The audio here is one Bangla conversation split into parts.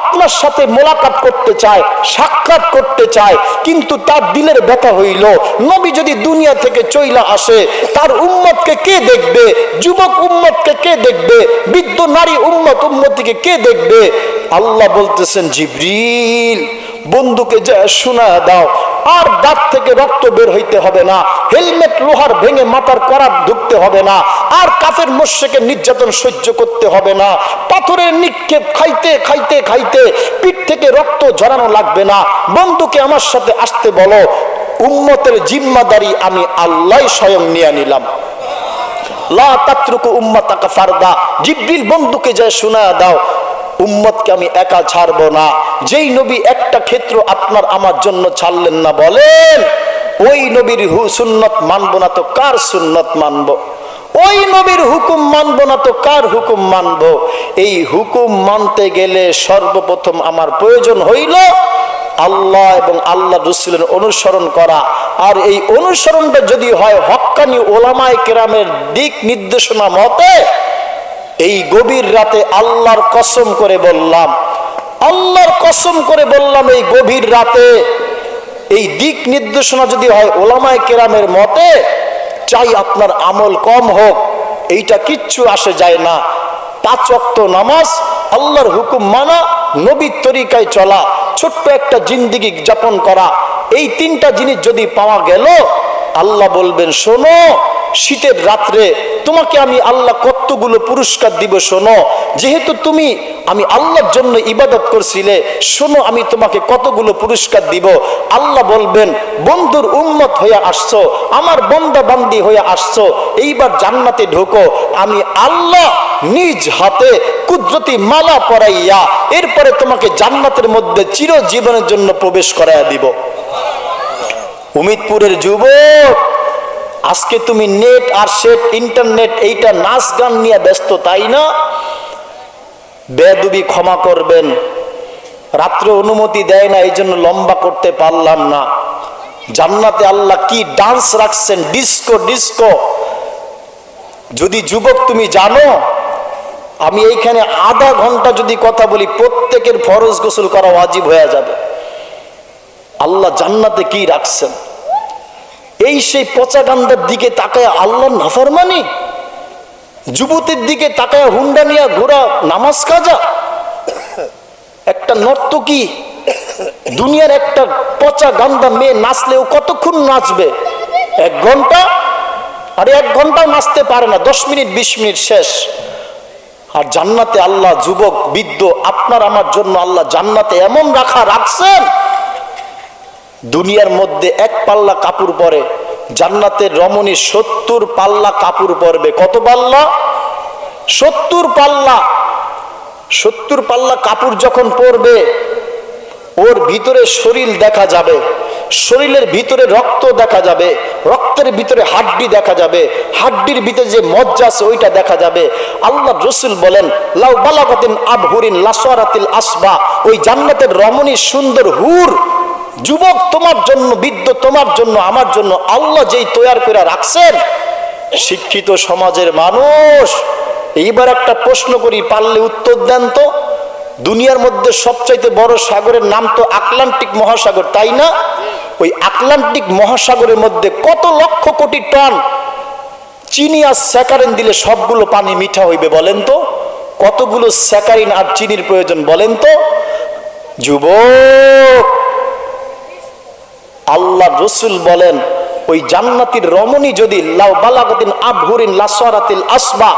আপনার সাথে মোলাকাত করতে চায়, সাক্ষাৎ করতে চায়, কিন্তু তার দিলের ব্যথা হইল। নবী যদি দুনিয়া থেকে চইলা আসে, তার উম্মতকে কে দেখবে? যুবক উম্মতকে কে দেখবে? বৃদ্ধ নারী উম্মত উম্মতিকে কে দেখবে? আল্লাহ বলতেছেন, জিবরিল, বন্ধুকে যা শোনা দাও আর দাঁত থেকে রক্ত বের হইতে হবে না। হেলমেট, লোহার ভেঙে মাথার করাত ঢুকতে হবে না। আর কাফের মোর্শেকের নির্যাতন সহ্য করতে হবে না। পাথরের নিক্ষেপ খাইতে খাইতে খাইতে পিঠ থেকে রক্ত ঝরানো লাগবে না। বন্ধুকে আমার সাথে আসতে বলো। উম্মতের জিম্মাদারি আমি আল্লাহ স্বয়ং নিয়ে নিলাম। লা তাত্রুকু উম্মাতাকা ফারদা। জিব্রিল বন্ধুকে যায় শোনা দাও। উম্মতকে আমি একা ছাড়বো না। যেই নবী একটা ক্ষেত্র আপনার আমার জন্য ছাড়লেন না বলেন, ওই নবীর হু সুন্নত মানবো না তো কার সুন্নত মানবো? ওই নবীর হুকুম মানবো না তো কার হুকুম মানবো? এই হুকুম মানতে গেলে সর্বপ্রথম আমার প্রয়োজন হইল আল্লাহ এবং আল্লাহ রসুলের অনুসরণ করা। আর এই অনুসরণটা যদি হয় হক্কানি ওলামায় কেরামের দিক নির্দেশনা মতে এই গভীর রাতে আল্লাহর কসম করে বললাম, আল্লাহর কসম করে বললাম এই গভীর রাতে এই দিক নির্দেশনা যদি হয় ওলামায় কেরামের মতে, চাই আপনার আমল কম হোক, এইটা কিচ্ছু আসে যায় না। পাঁচ অক্ত নামাজ, আল্লাহর হুকুম মানা, নবীর তরিকায় চলা, ছোট্ট একটা জিন্দিগি যাপন করা, এই তিনটা জিনিস যদি পাওয়া গেল, আল্লাহ বলবেন, শোনো শীতের রাত্রে তোমাকে আমি আল্লাহ কতগুলো পুরস্কার দিব শোনো। যেহেতু তুমি, আমি আল্লাহর জন্য ইবাদত করছিলে, শোনো আমি তোমাকে কতগুলো পুরস্কার দিব। আল্লাহ বলবেন, বন্ধুর উম্মত হয়ে আসছো, আমার বন্দা বান্দি হয়ে আসছো, এইবার জান্নাতে ঢোকো। আমি আল্লাহ নিজ হাতে কুদরতি মালা পরাইয়া, এরপরে তোমাকে জান্নাতের মধ্যে চিরজীবনের জন্য প্রবেশ করাইয়া দিব। উমিদপুরের যুবক আজকে তুমি নেট আর সেট, ইন্টারনেট, এইটা নাচ গান নিয়ে ব্যস্ত, তাই না? বেদুবি ক্ষমা করবেন। রাত্রে অনুমতি দেয় না, এই জন্য লম্বা করতে পারলাম না। জান্নাতে আল্লাহ কি ডান্স রাখছেন? ডিস্কো ডিস্কো যদি যুবক তুমি জানো, আমি এইখানে আধা ঘণ্টা যদি কথা বলি, প্রত্যেকের ফরজ গোসল করা ওয়াজিব হয়ে যাবে। আল্লাহ জান্নাতে কি রাখছেন? এই সেই পচা গান্দার দিকে তাকায় আল্লাহ নাফরমানি? যুবতীর দিকে তাকায় হুন্ডা নিয়া ঘোরা নামাজ কাজা? একটা নর্তকী দুনিয়ার একটা পচা গান্দা মেয়ে নাচলেও কতক্ষণ নাচবে? এক ঘণ্টা? আরে এক ঘন্টাও নাচতে পারে না, দশ মিনিট, বিশ মিনিট শেষ। আর জান্নাতে আল্লাহ যুবক, বৃদ্ধ, আপনার আমার জন্য আল্লাহ জান্নাতে এমন রাখা রাখছেন দুনিয়ার মধ্যে এক পাল্লা কাপড় পরে, জান্নাতের রমণী সত্তর পাল্লা কাপড় পরবে। কত পাল্লা? সত্তর পাল্লা। সত্তর পাল্লা কাপড় যখন পরবে, ওর ভিতরে শরীর দেখা যাবে। শরীরের ভিতরে রক্ত দেখা যাবে। রক্তের ভিতরে হাড্ডি দেখা যাবে। হাড্ডির ভিতরে যে মজ্জা আছে, ওইটা দেখা যাবে। আল্লাহ রসুল বলেন, লাউ বালাকাতিন আবহুরিন লাসরাতিল আসবা। ওই জান্নাতের রমণী সুন্দর হুর যুবক তোমার জন্য, বৃদ্ধ তোমার জন্য, আমার জন্য, আল্লাহ যেই তৈয়ার করে রাখছেন, শিক্ষিত সমাজের মানুষ। এইবার একটা প্রশ্ন করি, পারলে উত্তর দেন তো। দুনিয়ার মধ্যে সবচাইতে বড় সাগরের নাম তো আটলান্টিক মহাসাগর, তাই না? ওই আটলান্টিক মহাসাগরের মধ্যে কত লক্ষ কোটি টন চিনি আর স্যাকারিন দিলে সবগুলো পানি মিঠা হইবে বলেন তো? কতগুলো স্যাকারিন আর চিনির প্রয়োজন বলেন তো? যুবক আল্লাহ রসুল বলেন, ওই জান্নাতির রমণী যদি লাউ বালাগতিন আবহুরিন লাসরাতিল আসবা,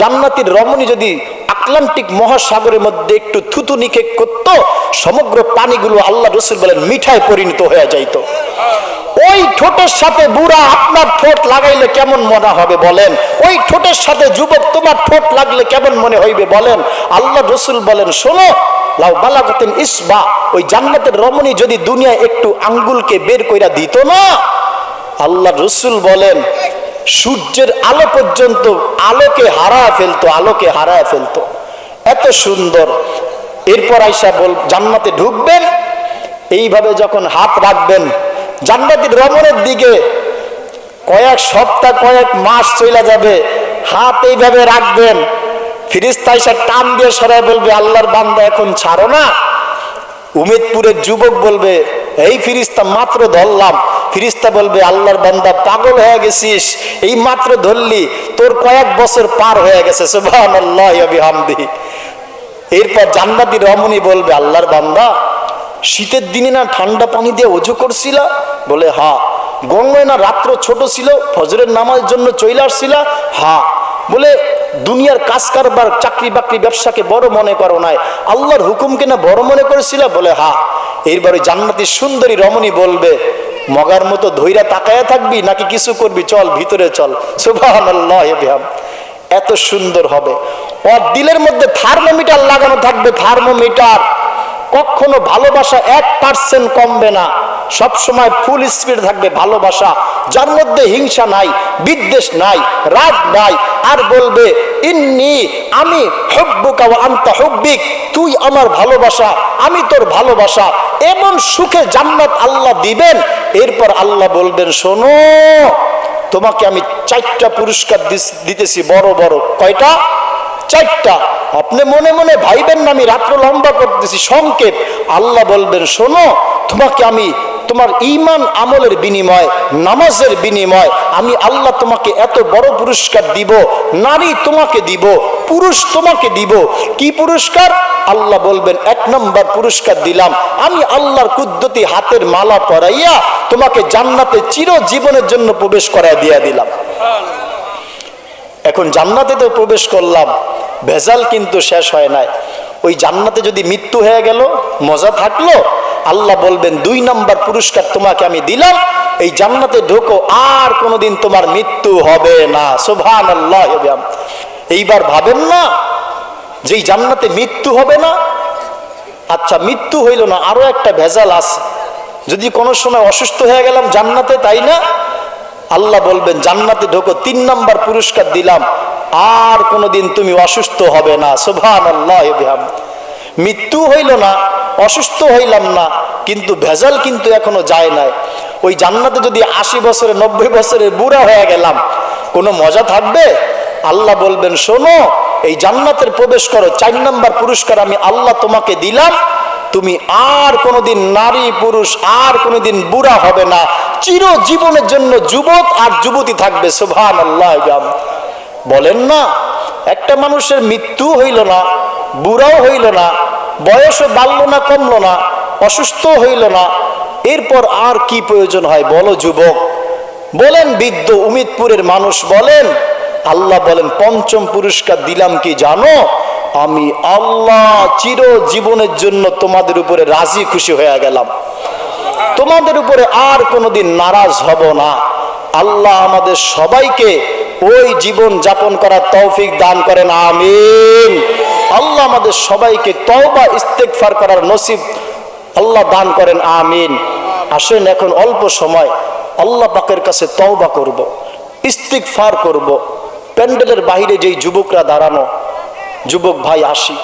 জান্নাতির রমণী যদি আটলান্টিক মহাসাগরের মধ্যে একটু থুতু নিক্ষেপ করত, সমগ্র পানিগুলো আল্লাহ রসুল বলেন মিঠায় পরিণত হয়ে যাইত। ওই ঠোঁটের সাথে বুড়া আপনার ঠোঁট লাগাইলে কেমন মনে হবে বলেন? ওই ঠোঁটের সাথে যুবক তোমার ঠোঁট লাগলে কেমন মনে হইবে বলেন? আল্লাহ রসুল বলেন, শোনো লাউ বালাগতিন ইসবা, ওই জান্নাতের রমণী যদি দুনিয়ায় একটু আঙ্গুলকে বের কইরা দিত না? আল্লাহ রসুল বলেন, সূর্যের আলো পর্যন্ত আলোকে হারায় ফেলতো, আলোকে হারায় ফেলতো। এত সুন্দর। এরপর আইসা বল, জান্নাতে ঢুকবেন? এইভাবে যখন হাত রাখবেন, জান্নাতের রমণের দিকে কয়েক সপ্তাহ, কয়েক মাস চলে যাবে, হাত এইভাবে রাখবেন ফিরিস্তা এসে টান দিয়ে সরায় বলবে, আল্লাহর বান্দা এখন ছাড়ো না। উমেদপুরের যুবক বলবে, এই ফিরিস্তা মাত্র ধরলাম। ফিরিস্তা বলবে, আল্লাহর বান্দা, পাগল হয়ে গেছিস। এই মাত্র ধরলি, তোর কয়েক বছর পার হয়ে গেছে। এরপর জান্নাতি রমণী বলবে, আল্লাহর বান্দা, শীতের দিনে না ঠান্ডা পানি দিয়ে অজু করছিলা? বলে, হা। গঙ্গায় না রাত্র ছোট ছিল, ফজরের নামাজের জন্য চলে আসছিলা? হা। বলে দুনিয়ার কাজ কারবার চাকরি বাকরি, ব্যবসাকে বড় মনে করো নাই। আল্লাহর হুকুমকে না বড় মনে করেছিলা? বলে, হা এরবারে জান্নাতি সুন্দরী রমণী বলবে, মগার মতো ধৈরা তাকায়া থাকবি নাকি কিছু করবি? চল, ভিতরে চল। সুবহানাল্লাহ এত সুন্দর হবে। ওর দিলের মধ্যে থার্মোমিটার লাগানো থাকবে, থার্মোমিটার। কখনো ভালোবাসা এক পার্সেন্ট কমবে না। সব সময় ফুল স্পিড থাকবে ভালোবাসা। যার মধ্যে হিংসা নাই, বিদ্বেষ নাই, রাগ নাই, আর বলবে, ইন্নি আমি হব্বুকা আনতা হব্বিক, তুই আমার ভালোবাসা, আমি তোর ভালোবাসা। এমন সুখে জান্নাত আল্লাহ দিবেন। এরপর আল্লাহ বলবেন, শোনো, তোমাকে আমি চারটা পুরস্কার দিতেছি, বড় বড়। কয়টা? চারটা। আপনি মনে মনে ভাইবেন না, আমি রাত্র লম্বা করতেছি সংক্ষেপ আল্লাহ বলবেন, শোনো, তোমাকে আমি তোমার ইমান আমলের বিনিময়, নামাজের বিনিময়, আমি আল্লাহ তোমাকে এত বড় পুরস্কার দিব, নারী তোমাকে দিব, পুরুষ তোমাকে দিব। কি পুরস্কার? আল্লাহ বলবেন, এক নম্বর পুরস্কার দিলাম। আমি আল্লাহর কুদ্দতি হাতের মালা পরাইয়া তোমাকে জান্নাতে চির জীবনের জন্য প্রবেশ করায় দিয়া দিলাম। এখন জান্নাতে তো প্রবেশ করলাম, ভেজাল কিন্তু শেষ হয় নাই। ওই জান্নাতে যদি মৃত্যু হয়ে গেল, মজা থাকল আল্লাহ বলবেন, দুই নাম্বার পুরস্কার তোমাকে আমি দিলাম, এই জান্নাতে ঢোকো, আর কোনোদিন তোমার মৃত্যু হবে না। সোভান আল্লাহ এইবার ভাবেন না যে এই জান্নাতে মৃত্যু হবে না আচ্ছা মৃত্যু হইল না, আরও একটা ভেজাল আছে। যদি কোনো সময় অসুস্থ হয়ে গেলাম জান্নাতে, তাই না? আল্লাহ বলবেন, জান্নাতে ঢোকো, তিন নাম্বার পুরস্কার দিলাম, আর কোনোদিন তুমি অসুস্থ হবে না। সোভান আল্লাহ মৃত্যু হইল না অসুস্থ হইলাম না, কিন্তু ভেজাল কিন্তু এখনও যায় নাই। ওই জান্নাতে যদি আশি বছরে, নব্বই বছরে বুড়া হয়ে গেলাম, কোনো মজা থাকবে? আল্লাহ বলবেন, শোনো, এই জান্নাতের প্রবেশ করো। চার নাম্বার পুরস্কার আমি আল্লাহ তোমাকে দিলাম। তুমি আর কোনোদিন নারী, পুরুষ, আর কোনোদিন বুড়া হবে না। চির জীবনের জন্য যুবক আর যুবতী থাকবে। সুভান আল্লাহ বলেন না, একটা মানুষের মৃত্যু হইল না, বুড়াও হইল না বয়সও বাড়লো না, কমলো না, অসুস্থ হইল না। এরপর আর কি প্রয়োজন হয় বলো যুবক? বলেন বৃদ্ধ উমিদপুরের মানুষ বলেন, আল্লাহ বলেন, পঞ্চম পুরস্কার দিলাম কি জানো? আমি আল্লাহ চির জীবনের জন্য তোমাদের উপরে রাজি খুশি হয়ে গেলাম। তোমাদের উপরে আর কোনোদিন নারাজ হব না। আল্লাহ আমাদের সবাইকে ওই জীবন যাপন করার তৌফিক দান করেন, আমিন। আল্লাহ আমাদের সবাইকে তওবা ইস্তেকফার করার নসিব আল্লাহ দান করেন, আমিন। আসেন এখন অল্প সময় আল্লাহ পাকের কাছে তওবা করব ইস্তিকফার করব। প্যান্ডেলের বাইরে যেই যুবকরা দাঁড়ানো, যুবক ভাই আসি,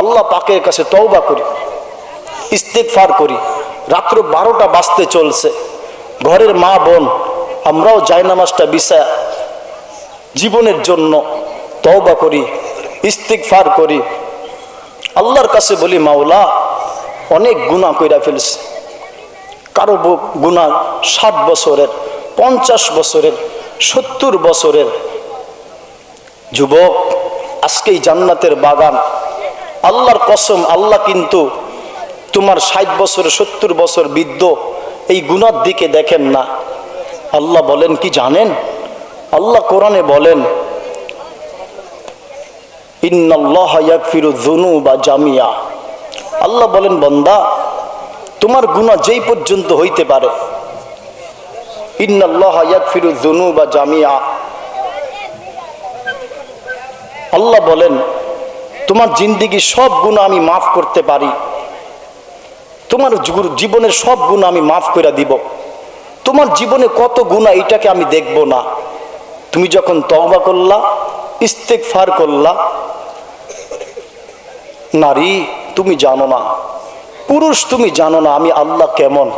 আল্লাহ পাকের কাছে তওবা করি ইস্তেকফার করি। রাত্র বারোটা বাজতে চলছে, ঘরের মা বোন, আমরাও জায়নামাজটা বিছা জীবনের জন্য তওবা করি। ইস্তিকফার করি। আল্লাহর কাছে বলি, মাওলা, অনেক গুণা কইরা ফেলছে। কারও গুণা ষাট বছরের, পঞ্চাশ বছরের, সত্তর বছরের। যুবক, আজকেই জান্নাতের বাগান। আল্লাহর কসম, আল্লাহ কিন্তু তোমার ষাট বছর, সত্তর বছর বৃদ্ধ, এই গুণার দিকে দেখেন না। আল্লাহ বলেন কি, জানেন? আল্লাহ কোরআনে বলেন আল্লাহ বলেন, বন্দা, তোমার গুনাহ যেই পর্যন্ত হইতে পারে জামিয়া। আল্লাহ বলেন, তোমার জিন্দিগি সব গুণা আমি মাফ করতে পারি। তোমার জীবনের সব গুণ আমি মাফ করে দিব। তোমার জীবনে কত গুণা এটাকে আমি দেখব না। তুমি যখন তওবা করলা ইস্তেক ফার করলা নারী তুমি জানো না। পুরুষ তুমি জানো না আমি আল্লাহ কেমন।